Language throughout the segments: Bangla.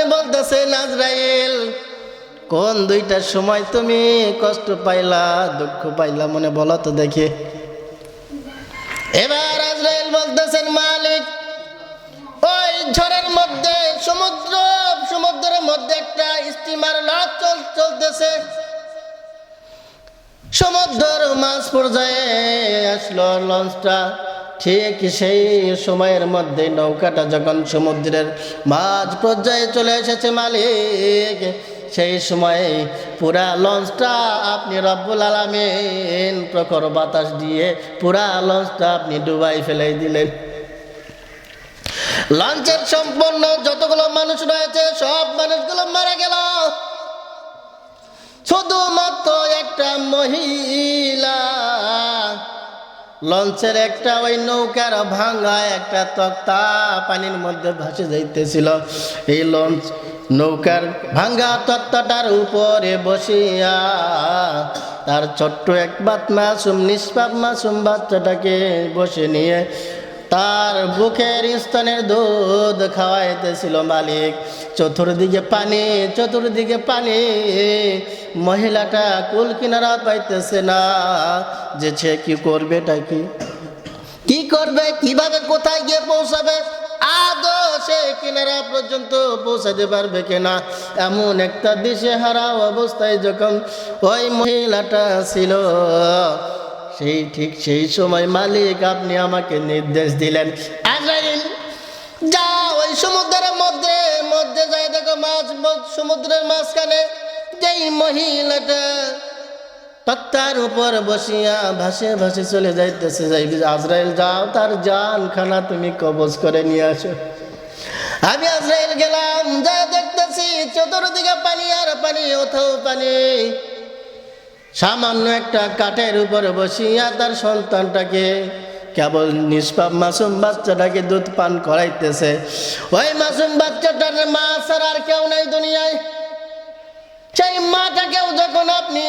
আপনি বলতেছেন আজরাইল কোন দুইটার সময় তুমি কষ্ট পাইলা, দুঃখ পাইলা মনে বলো তো দেখি? এবার আজরাইল বলতেছেন, মালিক, ওই ঝড়ের মধ্যে, সমুদ্র, সমুদ্রের মধ্যে একটা স্টিমার লঞ্চ চল, চলতেছে। সমুদ্র মাছ পর্যায়ে আসলো লঞ্চটা। ঠিক সেই সময়ের মধ্যে নৌকাটা যখন সমুদ্রের মাঝ পর্যায়ে চলে এসেছে মালিক, সেই সময়ে পুরা লঞ্চটা আপনি রব্বুল আলমিন প্রখর বাতাস দিয়ে পুরা লঞ্চটা আপনি ডুবাই ফেলে দিলেন। লঞ্চের সম্পন্ন যতগুলো মানুষ রয়েছে, সব মানুষগুলো মারা গেল। শুধুমাত্র একটা মহিলা। লঞ্চের একটা ওই নৌকার ভাঙা একটা তক্তা পানির মধ্যে ভাসে যাইতেছিল। এই লঞ্চ, নৌকার ভাঙ্গা তত্ত্বটার উপরে বসিয়া তার ছোট্ট এক বাত মাসুম, নিষ্পাপ মাসুম বাচ্চাটাকে বসে নিয়ে তার বুকের স্তনের দুধ খাওয়াইতেছিল মালিক। চতুর্দিকে পানি চতুর্দিকে পানি। মহিলাটা কুল কিনারা পাইতেছে না। যে সে কি করবে কি? কি করবে, কীভাবে কোথায় গিয়ে পৌঁছাবে? আদৌ সে কিনারা পর্যন্ত পৌঁছাতে পারবে কিনা? এমন একটা দিশে হারা অবস্থায় যখন ওই মহিলাটা ছিল সেই ঠিক সেই সময় মালিক আপনি আমাকে নির্দেশ দিলেন, আজরাইল যা ওই সমুদ্রের মধ্যে মধ্যে যাই দেখো মাছ সমুদ্রের মাঝখানে, যেই মহিলাটা তক্তার উপর বসিয়া ভাসে ভাসে চলে যাইতেছে যাইবি আজরাইল, যাও তার জান খানা তুমি কবজ করে নিয়ে আসো। আমি আজরাইল গেলাম, যা দেখতেছি, চতুর্দিকে পানি আর পানি, ওথাও পানি। সামান্য একটা কাঠের উপর বসিয়া তার সন্তানটাকে কেবল নিষ্পাপ মাসুম বাচ্চাটাকে দুধ পান করাইতেছে। ওই মাসুম বাচ্চাটার মা ছাড়া আর কেউ নাই দুনিয়ায়। সেই মাটাকেও যখন আপনি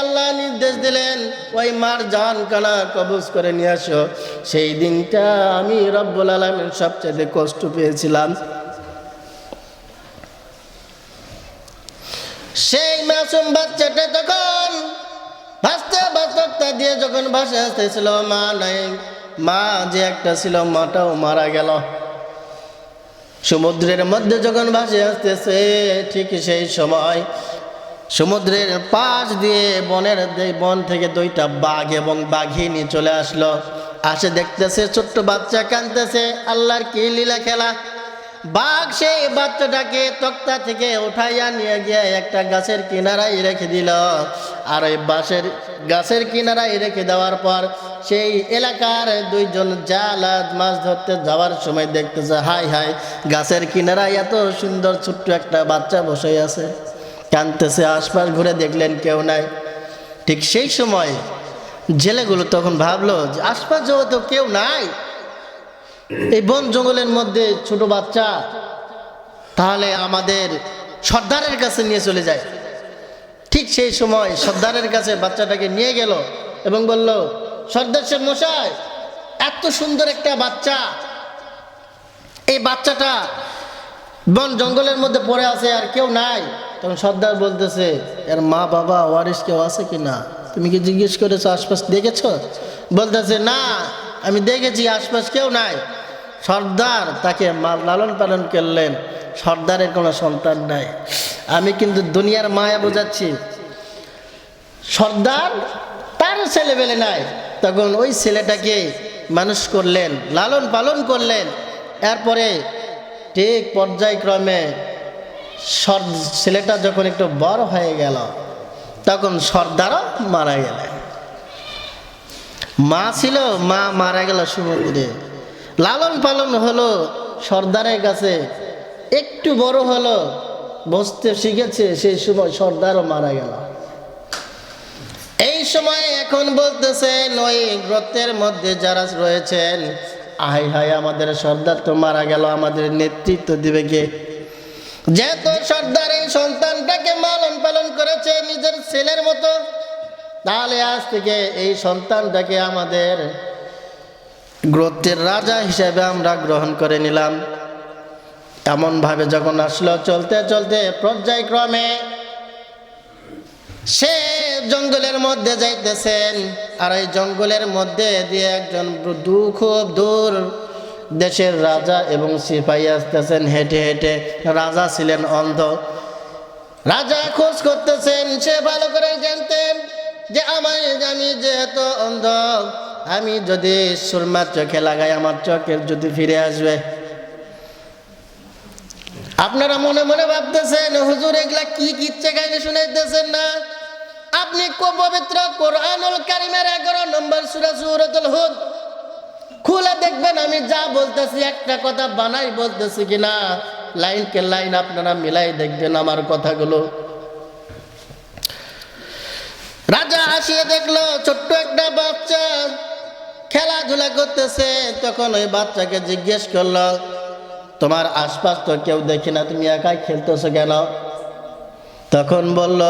আল্লাহ নির্দেশ দিলেন, ওই মার জান কানা কবজ করে নিয়ে আসো। সেই দিনটা আমি রব্বুল আলমের সবচেয়ে কষ্ট পেয়েছিলাম। সেই মাসুম বাচ্চাটা তখন ভাসতে ভাসতে দিয়ে যখন ভাসে আসতেছিল মা নাই। মা যে একটা ছিল, মাটাও মারা গেল। সমুদ্রের মধ্যে যখন ভাসে আসতেছে, ঠিক সেই সময় সমুদ্রের পাশ দিয়ে বনের বন থেকে দুইটা বাঘ এবং বাঘিনী চলে আসলো। আসে দেখতেছে, ছোট্ট বাচ্চা কানতেছে আল্লাহর কি লীলা খেলা। বাঘ সেই বাচ্চাটাকে তক্তা থেকে উঠাইয়া নিয়ে গিয়ে একটা গাছের কিনারায় রেখে দিল। আর ওই বাঁশের গাছের কিনারায় রেখে দেওয়ার পর সেই এলাকার দুইজন জাল আজ মাছ ধরতে যাওয়ার সময় দেখতেছে, হাই হাই, গাছের কিনারায় এত সুন্দর ছোট্ট একটা বাচ্চা বসে আছে। কানতেছে আশপাশ ঘুরে দেখলেন কেউ নাই। ঠিক সেই সময় জেলেগুলো তখন ভাবলো যে আশপাশ যেহেতু কেউ নাই। এই বন জঙ্গলের মধ্যে ছোট বাচ্চা, তাহলে আমাদের সর্দারের কাছে নিয়ে চলে যায়। ঠিক সেই সময় সর্দারের কাছে বাচ্চাটাকে নিয়ে গেল এবং বলল, সর্দার সাহেব মশাই, এত সুন্দর একটা বাচ্চা। এই বাচ্চাটা বন জঙ্গলের মধ্যে পড়ে আছে আর কেউ নাই। তখন সর্দার বলতেছে, এর মা বাবা ওয়ারিস কেউ আছে কি না? তুমি কি জিজ্ঞেস করেছ, আশপাশ দেখেছ? বলতেছে, না, আমি দেখেছি, আশপাশ কেউ নাই। সর্দার তাকে লালন পালন করলেন। সর্দারের কোনো সন্তান নাই। আমি কিন্তু দুনিয়ার মায়া বোঝাচ্ছি। সর্দার তার ছেলেবেলে নাই। তখন ওই ছেলেটাকে মানুষ করলেন, লালন পালন করলেন। এরপরে ঠিক পর্যায়ক্রমে ছেলেটা যখন একটু বড় হয়ে গেল, তখন সর্দারও মারা গেলেন। মা ছিল, মা মারা গেল সমুদ্রে লালন পালন হলো সর্দারের কাছে। একটু বড় হলো, বসতে শিখেছে, সেই সময় সর্দারও মারা গেল। এই সময় এখন বলতেছেন ওই গ্রতের মধ্যে যারা রয়েছেন, আহাই হাই আমাদের সর্দার তো মারা গেল, আমাদের নেতৃত্ব দিবে কে? যেহেতু সর্দার এই সন্তানটাকে লালন পালন করেছে নিজের ছেলের মতো, তাহলে আজ থেকে এই সন্তানটাকে আমাদের গ্রোথের রাজা হিসেবে আমরা গ্রহণ করে নিলাম। এমনভাবে যখন আসলো, চলতে চলতে পর্যায়ক্রমে সে জঙ্গলের মধ্যে যাইতেছেন আর এই জঙ্গলের মধ্যে দিয়ে একজন খুব দূর দেশের রাজা এবং সিপাহী আসতেছেন, হেঁটে হেঁটে। রাজা ছিলেন অন্ধ। রাজা খোঁজ করতেছেন, সে ভালো করে জানতেন যে আমার আমি যেহেতু অন্ধ আমি যদি সুরমার চোখে লাগাই, আমার চোখের যদি ফিরে আসবে। আপনারা মনে মনে ভাবতেছেন, হুজুর, এগুলা কি কিচ্ছে কাহিনী শুনাইতেছেন না? আপনি পবিত্র কোরআনুল কারিমের এগারো নম্বর সুরা সুরতুল হুদ। খুলে দেখবেন, আমি যা বলতেছি, একটা কথা বানাই বলতেছি কিনা, লাইনকে লাইন আপনারা মিলাই দেখবেন আমার কথাগুলো। রাজা আসিয়ে দেখল, ছোট্ট একটা বাচ্চা। খেলাধুলা করতেছে, তখন ওই বাচ্চাকে জিজ্ঞেস করল, তোমার আশপাশ তো কেউ দেখি না, তুমি একাই খেলতেছো কেন? তখন বলল,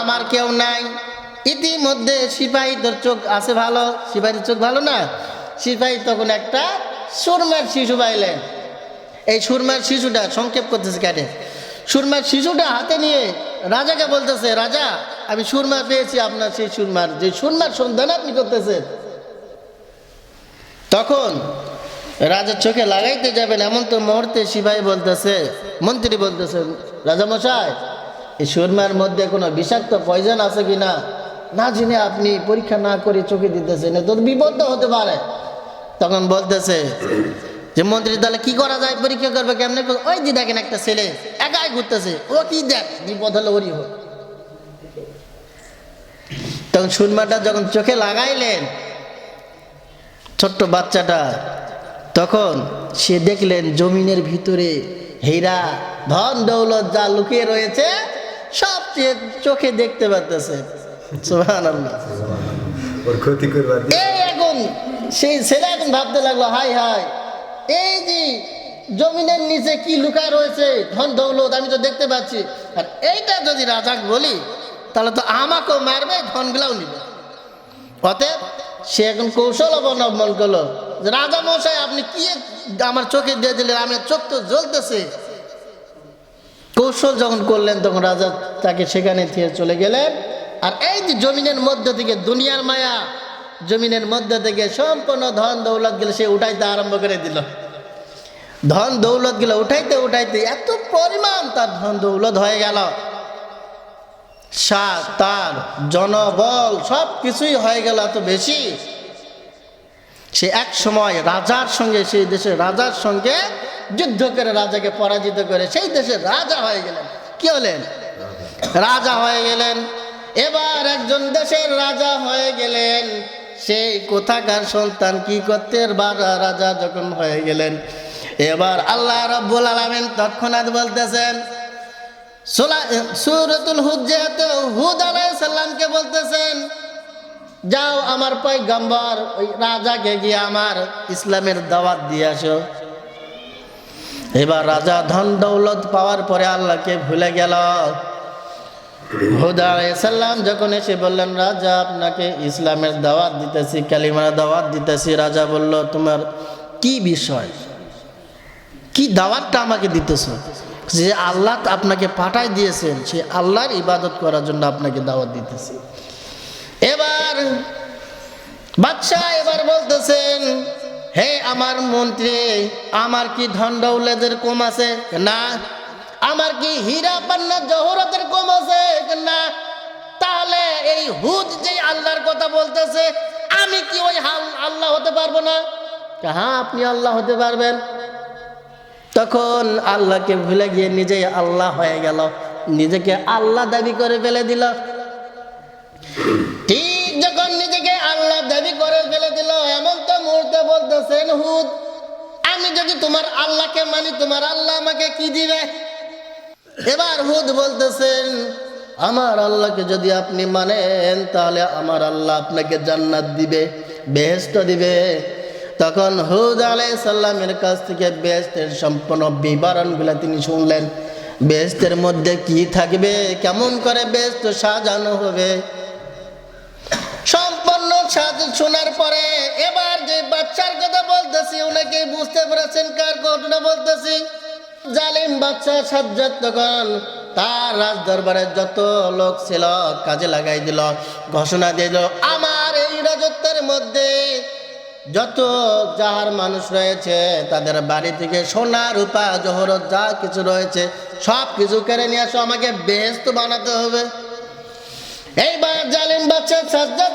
আমার কেউ নাই। ইতিমধ্যে সিপাহীদের চোখ আছে ভালো সিপাহীর চোখ ভালো না? সিপাহী তখন একটা সুরমার শিশু পাইলেন এই সুরমার শিশুটা সংক্ষেপ করতেছে কেটে সুরমার শিশুটা হাতে নিয়ে রাজাকে বলতেছে, রাজা, আমি সুরমা পেয়েছি আপনার সেই সুরমার, যে সুরমার সন্ধান আপনি করতেছেন। তখন রাজার চোখে লাগাইতে যাবেন এমন তো মুহূর্তে সিপাহী বলতেছে, মন্ত্রী বলতেছে রাজামশাই, এই সুরমার মধ্যে কোনো বিষাক্ত পয়জন আছে কি না না জেনে আপনি পরীক্ষা না করে চোখে দিতেছেন তো বিপদ হতে পারে। তখন বলতেছে যে, মন্ত্রী, তাহলে কি করা যায়? পরীক্ষা করবে কেমনে? ওই যে দেখেন একটা ছেলে একাই ঘুরতেছে, ও কি দেখ, বিপদ হলে ওরই হোক। তখন সুরমাটা যখন চোখে লাগাইলেন ছোট্ট বাচ্চাটা তখন সে দেখলেন জমিনের ভিতরে হীরা ধন দৌলত যা লুকিয়ে রয়েছে সব চোখে দেখতে পারতেছে। এই এখন সেই ছেলে এখন ভাবতে লাগল হাই হাই এই যে জমিনের নিচে কি লুকা রয়েছে ধন দৌলত আমি তো দেখতে পাচ্ছি। আর এইটা যদি রাজাক বলি তাহলে তো আমাকেও মারবে ধনগুলাও নিবে। অতএব সে এখন কৌশল অবলম্বন করল। রাজা মশাই, আপনি কি আমার চোখে দিয়ে দিলেন? আমার চোখ তো জ্বলতেছে। কৌশল যখন করলেন, তখন রাজা তাকে সেখানে থেকে চলে গেলেন। আর এই যে জমিনের মধ্য থেকে, দুনিয়ার মায়া, জমিনের মধ্য থেকে সম্পূর্ণ ধন দৌলত গেলে সে উঠাইতে আরম্ভ করে দিল। ধন দৌলত গেলে উঠাইতে উঠাইতে এত পরিমাণ তার ধন দৌলত হয়ে গেল। তার জনবল সব কিছুই হয়ে গেল এত বেশি। সে এক সময় রাজার সঙ্গে, সেই দেশের রাজার সঙ্গে যুদ্ধ করে রাজাকে পরাজিত করে সেই দেশের রাজা হয়ে গেলেন। কি হলেন? রাজা হয়ে গেলেন। এবার একজন দেশের রাজা হয়ে গেলেন। সেই কোথাকার সন্তান কি করতে রাজা যখন হয়ে গেলেন। এবার আল্লাহ রব্বুল আলমিন তৎক্ষণাৎ বলতেছেন সুরতুল হুদ যেহেতু হুদ আলাইসাল্লামকে বলতেছেন, যাও আমার পয়গম্বর, ওই রাজাকে গিয়ে আমার ইসলামের দাওয়াত দিয়ে আসো। এবার রাজা ধন দৌলত পাওয়ার পরে আল্লাহকে ভুলে গেল। হুদা সাল্লাম যখন এসে বললেন, রাজা, আপনাকে ইসলামের দাওয়াত দিতেছি, কালিমার দাওয়াত দিতেছি। রাজা বলল, তোমার কি বিষয়? কি দাওয়াতটা আমাকে দিতেছ? যে আল্লাহ আপনাকে পাঠাই দিয়েছেন, সে আল্লাহর ইবাদত করার জন্য আপনাকে দাওয়াত দিতেছে। এবার বাদশাহ এবার বলতেছেন, হে আমার মন্ত্রী, আমার কি ধন দৌলতের কম আছে না? আমার কি হীরা পান্না জহরতের কম আছে না? তাহলে এই হুদ যে আল্লাহর কথা বলতেছে, আমি কি ওই আল্লাহ হতে পারব না? হ্যাঁ আপনি আল্লাহ হতে পারবেন। তখন আল্লাহকে ভুলে গিয়ে নিজেই আল্লাহ হয়ে গেল। নিজেকে আল্লাহ দাবি করে ফেলে দিল। ঠিক যখন নিজেকে আল্লাহ দাবি করে ফেলে দিল, এমন তো মুহূর্তে বলতেছেন হুদ আমি যদি তোমার আল্লাহকে মানি, তোমার আল্লাহ আমাকে কি দিবে? এবার হুদ বলতেছেন, আমার আল্লাহকে যদি আপনি মানেন, তাহলে আমার আল্লাহ আপনাকে জান্নাত দিবে বেহেস্ত দিবে। তখন হুদ আলাই সাল্লামের কাছ থেকে বেহেস্তের সম্পূর্ণ বিবরণগুলো তিনি শুনলেন। বেহেস্তের মধ্যে কি থাকবে? কেমন করে বেহেস্ত সাজানো হবে? সম্পন্ন সাজ শোনার পরে এবার যে বাচ্চার কথা বলতেছি ওনাকে বুঝতে পেরেছেন কার ঘটনা বলতেছি। জালিম বাচ্চা সাজ্জাদ তখন তার রাজ দরবারে যত লোক ছিল কাজে লাগাই দিল, ঘোষণা দিয়ে দিল, আমার এই রাজত্বের মধ্যে যত যাহার মানুষ রয়েছে, তাদের বাড়ি থেকে সোনা, রূপা জহরত যা কিছু রয়েছে, সব কিছু কেড়ে নিয়ে আসো আমাকে বেহেস্ত বানাতে হবে। এইবার জালিম বাচ্চা সাজ্জাদ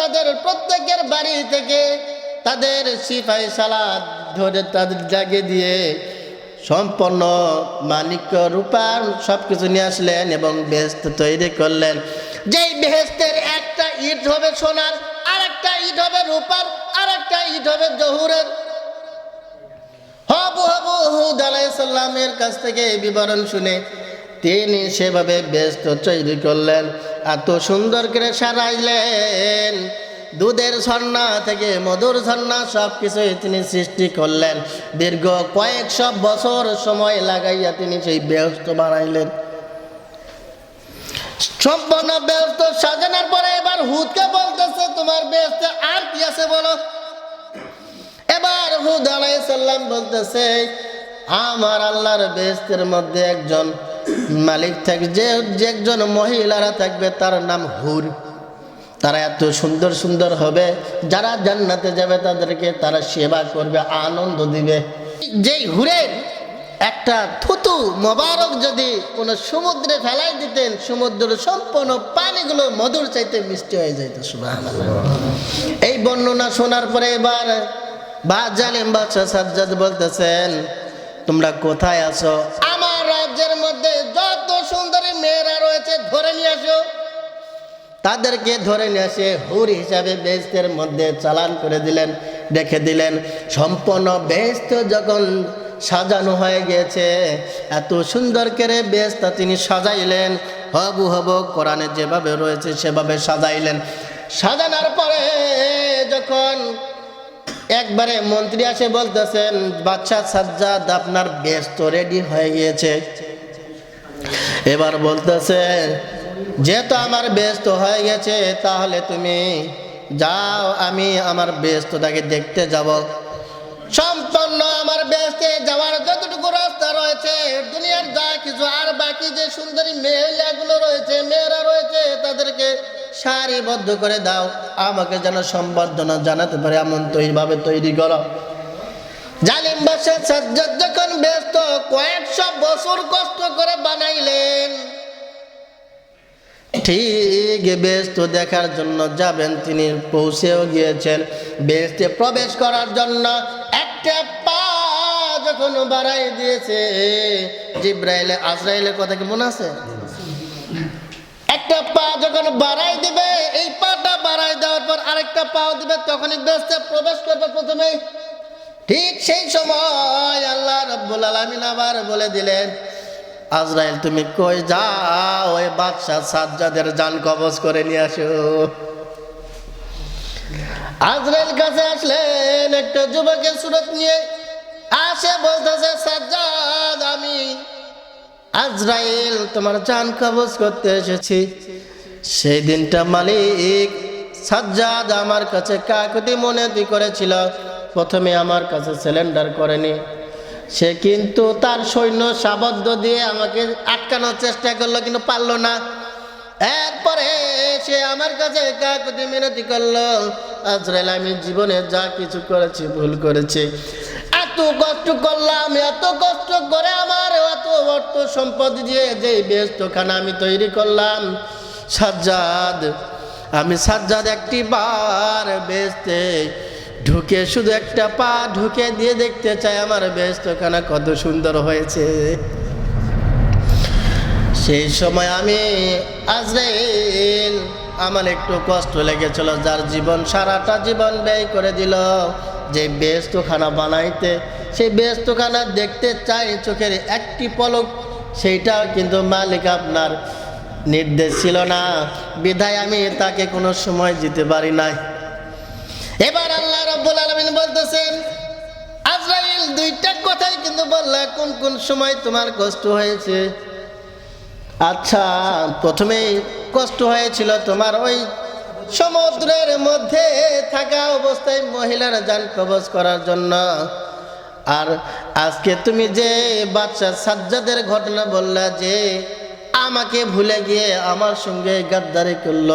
তাদের প্রত্যেকের বাড়ি থেকে তাদের সিপাই সালাদ ধরে তাদের জাগে দিয়ে সম্পন্ন মানিক্য রূপার সব কিছু নিয়ে আসলেন এবং বেহেস্ত তৈরি করলেন। যেই বেহেস্তের একটা ইট হবে সোনার আর একটা ইট হবে রূপার আর একটা ইট হবে জহুরের। হবু হবু হুদ আলাইসাল্লামের কাছ থেকে এই বিবরণ শুনে তিনি সেভাবে ব্যস্ত তৈরি করলেন, এত সুন্দর করে সারাইলেন। দুধের ঝর্ণা থেকে মধুর ঝর্ণা সব কিছুই তিনি সৃষ্টি করলেন। দীর্ঘ কয়েকশো বছর সময় লাগাইয়া তিনি সেই ব্যস্ত বানাইলেন। সম্পূর্ণ ব্যস্ত, সাজানোর পরে এবার হুদকে বলতেছে, তোমার ব্যস্ত আর কি আছে বলো? এবার হুদ আলাইসাল্লাম বলতেছে, আমার আল্লাহর বেস্তের মধ্যে একজন মালিক থাকবে যে একজন মহিলারা থাকবে, তার নাম হুর। তারা এত সুন্দর সুন্দর হবে, যারা জান্নাতে যাবে, তাদেরকে তারা সেবা করবে, আনন্দ দিবে। যেই হুরের একটা থুতু মোবারক যদি কোনো সমুদ্রে ফেলাই দিতেন, সমুদ্রের সম্পূর্ণ পানিগুলো মধুর চাইতে মিষ্টি হয়ে সুবহানাল্লাহ। এই বর্ণনা শোনার পরে এবার বা জালিম সাজ্জাদ বলতেছেন, তোমরা কোথায় আছো? আমার রাজ্যের মধ্যে যত সুন্দরী মেয়েরা রয়েছে, ধরে নিয়ে আসো। তাদেরকে ধরে নিয়ে এসে হুর হিসাবে বেস্তের মধ্যে চালান করে দিলেন, রেখে দিলেন। সম্পূর্ণ বেস্ত যখন সাজানো হয়ে গিয়েছে এত সুন্দর করে বেস্তা তিনি সাজাইলেন। হবু হবু কোরআনে যেভাবে রয়েছে সেভাবে সাজাইলেন। সাজানোর পরে যখন একবারে মন্ত্রী আসে বলতেছেন, বাচ্চা সাজ্জাদ, আপনার ব্যস্ত রেডি হয়ে গিয়েছে। এবার বলতেছে, যেহেতু আমার ব্যস্ত হয়ে গেছে, তাহলে তুমি যাও, আমি আমার ব্যস্তটাকে দেখতে যাব। সম্পন্ন আমার ব্যস্তে যাওয়ার যতটুকু রাস্তা রয়েছে, দুনিয়ার যা কিছু, আর বাকি যে সুন্দরী মহিলাগুলো রয়েছে, মেয়েরা রয়েছে, তাদেরকে সারিবদ্ধ করে দাও। আমাকে যেন সম্বর্ধনা জানাতে পারে, এমন তৈরিভাবে তৈরি করো। জালিম বাসা সাজ্জাদ যখন ব্যস্ত, কয়েকশো বছর কষ্ট করে বানাইলেন। ঠিক, ব্যস্ত দেখার জন্য যাবেন। তিনি পৌঁছেও গিয়েছেন। বেস্তে প্রবেশ করার জন্য একটা পা যখন বাড়াই দিয়েছে, জিব্রাইলে, আজরাইলের কথা কি মনে আছে? একটা পা যখন বাড়াই দিবে, এই পাটা বাড়াই দেওয়ার পর আরেকটা পাও দিবে, তখনই বেস্তে প্রবেশ করবে প্রথমে ঠিক সেই সময় আল্লাহ রব্বুল আলমিন আবার বলে দিলেন আজরাইল, তুমি কই যাও? ওই বাদশাহ সাজ্জাদের জান কবজ করে নিয়ে আসো। আজরাইল কাছে আসলেন একটা যুবকের সুরত নিয়ে। আসে বলতেছে, সাজ্জাদ, আমি আজরাইল, তোমার জান কবজ করতে এসেছি। সেই দিনটা মালিক সাজ্জাদ আমার কাছে কাকুতি মনেতি করেছিল। প্রথমে আমার কাছে সিলিন্ডার করেনি। সে কিন্তু তার সৈন্য সাবদ্ধ দিয়ে আমাকে আটকানোর চেষ্টা করল, কিন্তু পারল না। এরপরে সে আমার কাছে কাকুতি মিনতি করল, আজরাইল, আমি জীবনে যা কিছু করেছি, ভুল করেছি। এত কষ্ট করলাম, এত কষ্ট করে আমার এত অর্থ সম্পদ দিয়ে যে ব্যস্তখানা আমি তৈরি করলাম। সাজ্জাদ, আমি সাজ্জাদ একটি বার বেচতে ঢুকে শুধু একটা পা ঢুকে দিয়ে দেখতে চাই আমার ব্যস্তখানা কত সুন্দর হয়েছে। সেই সময় আমি আজরাইল, আমার একটু কষ্ট লেগেছিল, যার জীবন, সারাটা জীবন ব্যয় করে দিল। যে ব্যস্তখানা বানাইতে, সেই ব্যস্তখানা দেখতে চাই চোখের একটি পলক সেইটাও কিন্তু মালিক আপনার নির্দেশ ছিল না। বিধায় আমি তাকে কোনো সময় দিতে পারি নাই। এবার আল্লাহ রব্বুল আলমিন বলতেছেন, আজরাইল দুইটা কথাই কিন্তু বললে কোন কোন সময় তোমার কষ্ট হয়েছে? আচ্ছা প্রথমেই কষ্ট হয়েছিল তোমার ওই সমুদ্রের মধ্যে থাকা অবস্থায় মহিলারা যান কবজ করার জন্য। আর আজকে তুমি যে বাচ্চা সাজ্জাদের ঘটনা বললা যে আমাকে ভুলে গিয়ে আমার সঙ্গে গাদ্দারি করল।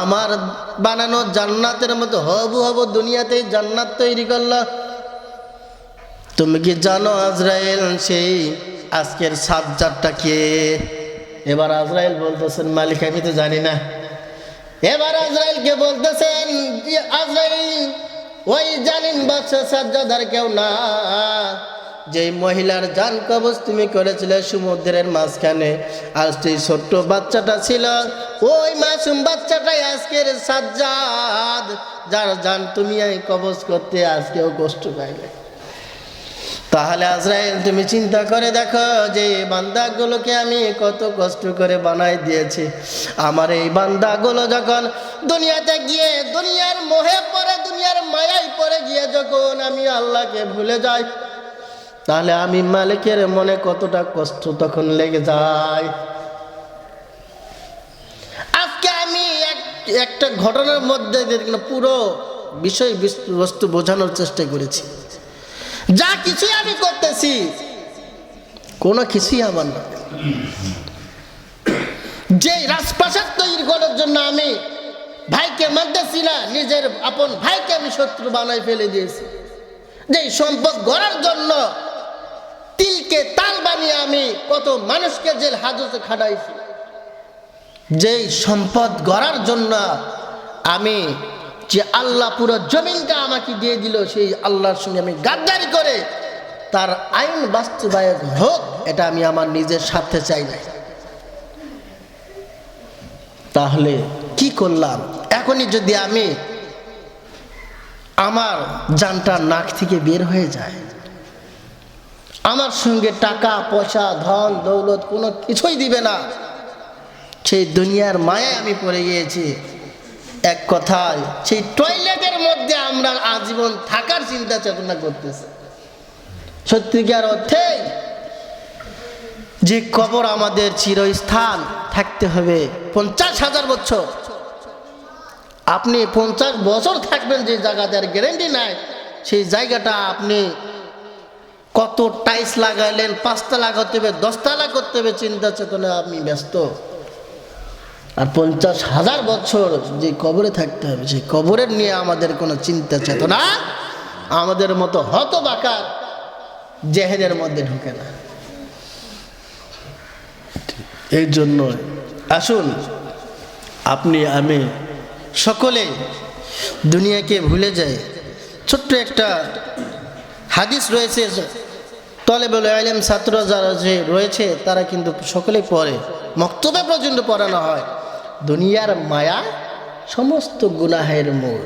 আমার বানানো জান্নাতের মতো হবু হবু দুনিয়াতেই জান্নাত তৈরি করল। তুমি কি জানো আজরাইল সেই আজকের সাজ্জাদটা কে? এবার আজরাইল বলতেছেন, মালিক, আমি তো জানি না। এবার আজরাইলকে বলতেছেন আজরাইল, ওই জালিন বাদশা সাজ্জাদার কেউ না। যে মহিলার জান কবজ তুমি করেছিলে সমুদ্রের মাঝখানে আর সেই ছোট্ট বাচ্চাটা ছিল। ওই মাসুম বাচ্চাটাই আজকের সাজ্জাদ, যার জান তুমি এই কবজ করতে আজকেও কষ্ট পাইলে। তাহলে আজরাইল, তুমি চিন্তা করে দেখো যে এই বান্দাগুলোকে আমি কত কষ্ট করে বানাই দিয়েছি। আমার এই বান্দাগুলো যখন দুনিয়াতে গিয়ে দুনিয়ার মোহে পড়ে, দুনিয়ার মায়ায় পরে গিয়ে যখন আমি আল্লাহকে ভুলে যাই তাহলে আমি মালিকের মনে কতটা কষ্ট তখন লেগে যায়। আজকে আমি এক- একটা ঘটনার মধ্যে পুরো বিষয় বস্তু বোঝানোর চেষ্টা করেছি। যা কিছুই আমি করতেছি, কোনো কিছুই আমার না। যে রাজপ্রাসাদ তৈরি করার জন্য আমি ভাইকে মানতেছি না, নিজের আপন ভাইকে আমি শত্রু বানাই ফেলে দিয়েছি। যে সম্পদ গড়ার জন্য তিলকে তাল বানিয়ে আমি কত মানুষকে জেল হাজতে খাটাইছি। যেই সম্পদ গড়ার জন্য আমি যে আল্লাহ পুরো জমিনটা আমাকে দিয়ে দিল, সেই আল্লাহর সঙ্গে আমি গাদ্দারি করে তার আইন বাস্তবায়ন হোক, এটা আমি আমার নিজের স্বার্থে চাই না তাহলে কি করলাম? এখনই যদি আমি আমার জানটা নাক থেকে বের হয়ে যায় আমার সঙ্গে টাকা, পয়সা, ধন, দৌলত কোনো কিছুই দিবে না। সেই দুনিয়ার মায়ায় আমি পড়ে গিয়েছি। এক কথায়, সেই টয়লেটের মধ্যে আমরা আজীবন থাকার চিন্তা চেতনা করতেছি। সত্যিকার অর্থে? যে কবর আমাদের চিরস্থান থাকতে হবে। পঞ্চাশ হাজার বছর। আপনি পঞ্চাশ বছর থাকবেন যে জায়গাতে, আর গ্যারেন্টি নাই। সেই জায়গাটা আপনি কত টাইস লাগাইলেন, পাঁচটা লাগাতে হবে দশতলা করতে হবে, চিন্তা চেতনা আপনি ব্যস্ত। আর পঞ্চাশ হাজার বছর যে কবরে থাকতে হবে, সেই কবরের নিয়ে আমাদের কোনো চিন্তা চেতনা, আমাদের মতো হত বাকার জেহেনের মধ্যে ঢুকে না। এই জন্য আসুন, আপনি, আমি সকলে দুনিয়াকে ভুলে যাই। ছোট্ট একটা হাদিস রয়েছে তলেবল আলেম ছাত্র যারা যে রয়েছে, তারা কিন্তু সকলেই পড়ে। মক্তবে পর্যন্ত পড়ানো হয়। দুনিয়ার মায়া সমস্ত গুনাহের মূল।